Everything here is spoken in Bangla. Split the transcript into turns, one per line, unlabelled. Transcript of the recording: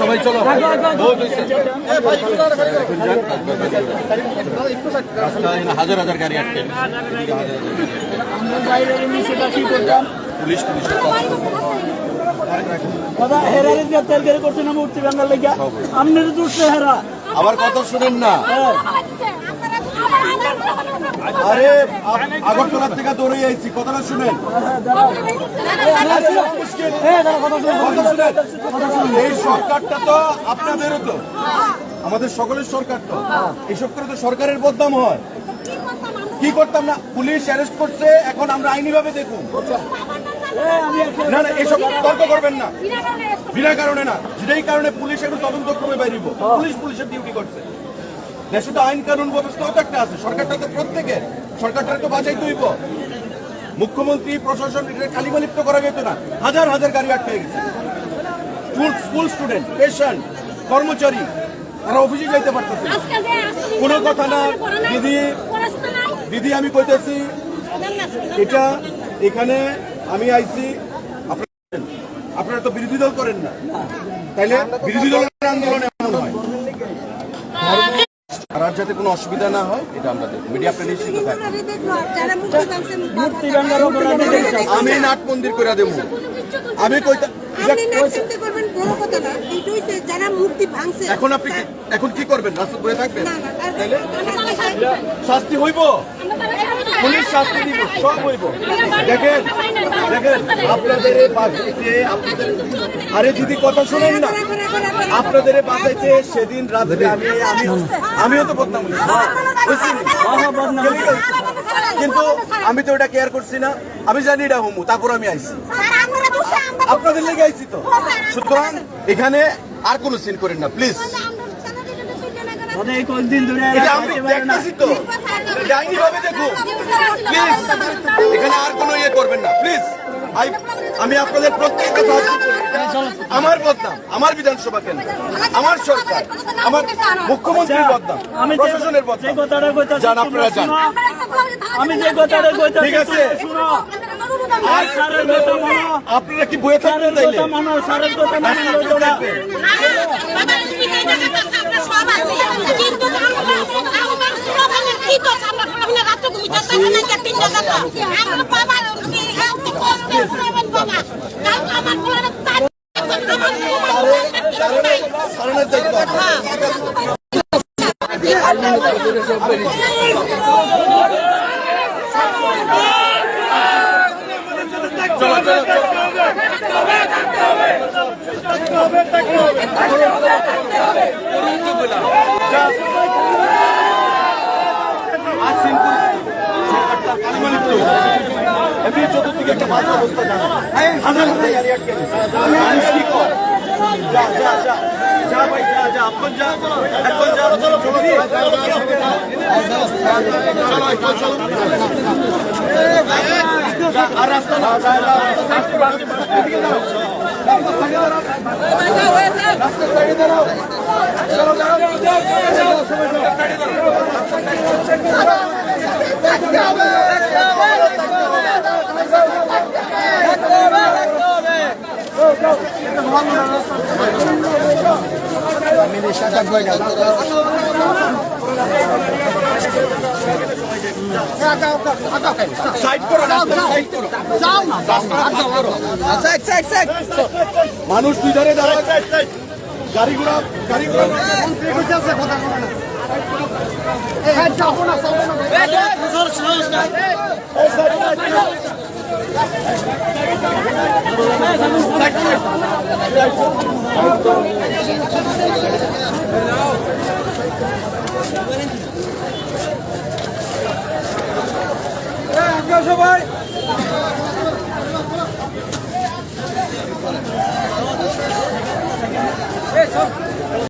সবাই চলো। হাজার হাজার গাড়ি আটকে।
আমরা বাইরে কি করতাম?
পুলিশ পুলিশ
দাদা হেরারে গ্রেপ্তার করে করছে না মূর্তি বাংলা লেগা আপনার দুশো হেরা?
আবার কথা শুনেন না।
হ্যাঁ।
আরে আগরতলার থেকে দৌড়ে আইছি কথাটা শুনেন।
হ্যাঁ শুনুন।
এই সরকারটা তো আপনাদেরও তো। আমাদের সকলের সরকার তো। এইসব করে তো সরকারের বদনাম হয়। কি করতাম না? পুলিশ অ্যারেস্ট করছে এখন আমরা আইনি ভাবে দেখুন।
আমি
না না এসব তর্ক করবেন না। বিনা কারণে না যেটাই কারণে পুলিশ এখন তদন্ত ক্রমে বাইরিব পুলিশ পুলিশের ডিউটি করছে। দেশে তো আইন কানুন ব্যবস্থাও তো একটা আছে সরকারটা তো প্রত্যেকের সরকারটা তো বাঁচাই তুইব মুখ্যমন্ত্রী প্রশাসন কালিমালিপ্ত করা যেত না হাজার হাজার গাড়ি আটকে গেছে। স্কুল স্কুল স্টুডেন্ট পেশেন্ট কর্মচারী তারা অফিসে যাইতে পারতেছে না। কোনো কথা না দিদি দিদি আমি কইতেছি এটা এখানে আমি আইছি আপনারা তো বিরোধী দল করেন না। তাইলে বিরোধী দলের আন্দোলন এমন হয়। যাতে কোনো অসুবিধা না হয় এটা আমরা দেখব। মিডিয়া আপনি নিশ্চিত থাকবেন। আমি নাট মন্দির করে দেবো। আমি কইতা এখন আপনি এখন কি করবেন? রাস্তা বয়ে থাকবেন? শাস্তি হইব? পুলিশ শাস্তি দিব সব হইব। দেখেন দেখেন আপনাদের এই বাসাইতে আপনাদের আরে যদি কথা শুনেন না। আপনাদের এই বাসাইতে সেদিন রাত্রে আমি আমি আমিও তো বদনাম হয়েছে? কিন্তু আমি তো ওটা কেয়ার করছি না। আমি জানি এটা হুমু তারপর আমি আইছি। আপনাদের লেগে আইছি তো। সুতরাং এখানে আর কোনো সিন করেন না প্লিজ
এই কয়েকদিন ধরে
এটা আমি। দেখতেছি তো। আইনি ভাবে দেখুন প্লিজ এখানে আর কোনো ইয়ে করবেন না। প্লিজ আমি আপনাদের প্রত্যেকটা সাহায্য আমার বদনাম আমার বিধানসভা কেন্দ্র আমার সরকার আমার মুখ্যমন্ত্রীর বদনাম
আমি যে-
প্রশাসনের বদনাম। যান, আপনারা যান।
আমি যে কথাটা কইতাছি
ঠিক আছে।
আর স্যারের কথা মানো।
আপনারা কি বয়ে থাকবেন
স্যারের
তাইলে?
কথা মানো স্যারের কথা মানো
চলো চলো চলো আর সিম্পল সরকারটা কালিমালিপ্ত হয়েছে। এমনি চতুর্দিকে একটা বাজে অবস্থা জানো হাজার হাজার গাড়ি আটকে মানুষ কি করে? যা যা যা যা ভাই যা যা আপন যা এখন যা চলো চলো চলো এখন আর রাস্তা না। রাস্তা সাইডে দাঁড়াও। চলো, দাঁড়াও, দাঁড়াও, দাঁড়াও, সবাই যাও, সাইডে দাঁড়াও। সাইড করো রাস্তা সাইড করো যাও না রাস্তা সাইড করো সাইড সাইড সাইড মানুষ দুই ধারে দাঁড়ায় গাড়ি ঘোড়া গাড়ি ঘোড়া
সবাই